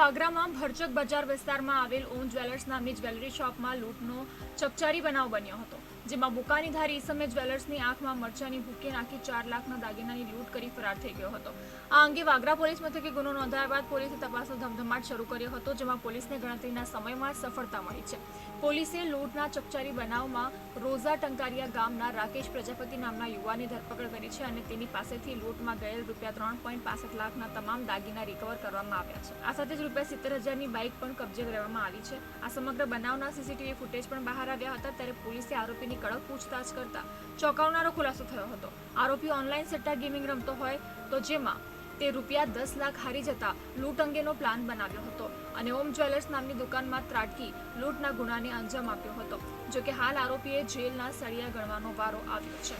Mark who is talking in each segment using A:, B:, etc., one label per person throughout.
A: આગ્રામાં ભરચક બજાર વિસ્તારમાં આવેલ ઓમ જ્વેલર્સ નામની જ્વેલરી શોપમાં લૂંટનો ચકચારી બનાવ બન્યો હતો. જેમાં બુકાનીધારી ઈસમે જ્વેલર્સની આંખમાં મરચાની ભૂકી નાખી ચાર લાખના દાગીનાની લૂંટ કરી ફરાર થઈ ગયો હતો. આ અંગે વાગરા પોલીસ મથકે ગુનો નોંધાયા બાદ પોલીસે તપાસનો ધમધમાટ શરૂ કર્યો હતો, જેમાં પોલીસને ગણતરીના સમયમાં સફળતા મળી છે. પોલીસે લૂંટના ચકચારી બનાવમાં રોઝા ટંકારિયા ગામના રાકેશ પ્રજાપતિ નામના યુવાનની ધરપકડ કરી છે અને તેની પાસેથી લૂંટમાં ગયેલ રૂપિયા ત્રણ પોઈન્ટ પાસઠ લાખના તમામ દાગીના રિકવર કરવામાં આવ્યા છે. આ સાથે જ રૂપિયા સિત્તેર હજારની બાઇક પણ કબજે કરવામાં આવી છે. આ સમગ્ર બનાવના સીસીટીવી ફૂટેજ પણ બહાર આવ્યા હતા, ત્યારે પોલીસે આરોપીની કડક પૂછતાછ કરતા ચોંકાવનારો ખુલાસો થયો હતો. આરોપી ઓનલાઈન સટ્ટા ગેમિંગ રમતો હોય તો જેમાં તે રૂપિયા દસ લાખ હારી જતા લૂંટ અંગેનો પ્લાન બનાવ્યો હતો અને ઓમ જ્વેલર્સ નામની દુકાનમાં ત્રાટકી, લૂંટના ગુનાને અંજામ આપ્યો હતો. જોકે હાલ આરોપીએ જેલના સળિયા ગણવાનો વારો આવ્યો છે.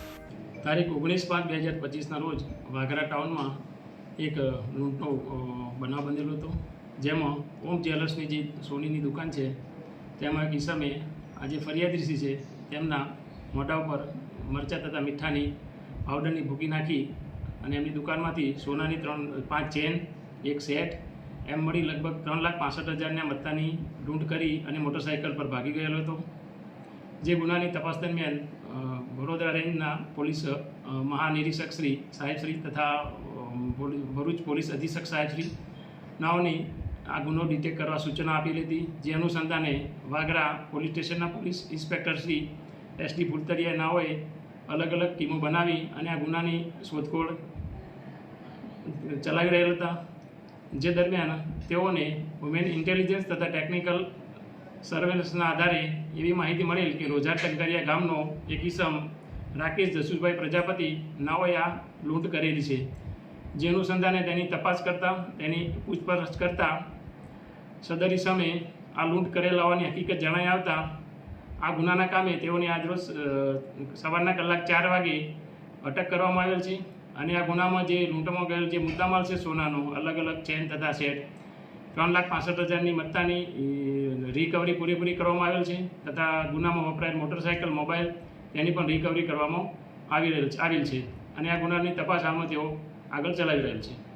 B: તારીખ ઓગણીસ પાંચ બે હજાર પચીસના રોજ વાઘરા ટાઉનમાં એક લૂંટનો બનાવ બનેલો હતો. જેમાં ઓમ જ્વેલર્સની જે સોનીની દુકાન છે, તેમાં એક ઈસમે આજે ફરિયાદીસી છે તેમના મોઢા ઉપર મરચાં તથા મીઠાની પાવડરની ભૂકી નાખી અને એમની દુકાનમાંથી સોનાની ત્રણ, પાંચ ચેન, એક સેટ, એમ મળી લગભગ ત્રણ લાખ પાસઠ હજારના મત્તાની ઢૂંઢ કરી અને મોટરસાઇકલ પર ભાગી ગયેલો હતો. જે ગુનાની તપાસ દરમિયાન વડોદરા રેન્જના પોલીસ મહાનિરીક્ષક શ્રી સાહેબશ્રી તથા ભરૂચ પોલીસ અધિક્ષક સાહેબ શ્રી, નાઓની આ ગુનો ડિટેક્ટ કરવા સૂચના આપેલી હતી જે અનુસંધાને વાગરા પોલીસ સ્ટેશનના police inspector Shri S D Phultariya નાઓએ અલગ અલગ ટીમો બનાવી અને આ ગુનાની શોધખોળ ચલાવી રહેલ હતા. જે દરમિયાન તેઓને વુમેન ઇન્ટેલિજન્સ તથા ટેકનિકલ સર્વેલન્સના આધારે એવી માહિતી મળેલ કે રોજા ટંકરિયા ગામનો એક ઇસમ રાકેશ જસુભાઈ પ્રજાપતિ નાઓએ આ લૂંટ કરેલી છે. જે અનુસંધાને તેની તપાસ કરતાં, તેની પૂછપરછ કરતાં સદર સામે આ લૂંટ કરેલ હોવાની હકીકત જણાઈ આવતા આ ગુનાના કામે તેઓને આજરોજ રોજ સવારના કલાક ચાર વાગે અટક કરવામાં આવેલ છે અને આ ગુનામાં જે લૂંટમાં ગયેલ જે મુદ્દામાલ છે સોનાનો, અલગ અલગ ચેન તથા સેટ, ત્રણ લાખ પાસઠ હજારની મત્તાની રિકવરી પૂરેપૂરી કરવામાં આવેલ છે તથા ગુનામાં વપરાયેલ મોટરસાઇકલ મોબાઈલ તેની પણ રિકવરી કરવામાં આવી રહેલ, આવેલ છે અને આ ગુનાની તપાસ હાલમાં તેઓ આગળ ચલાવી રહેલ છે.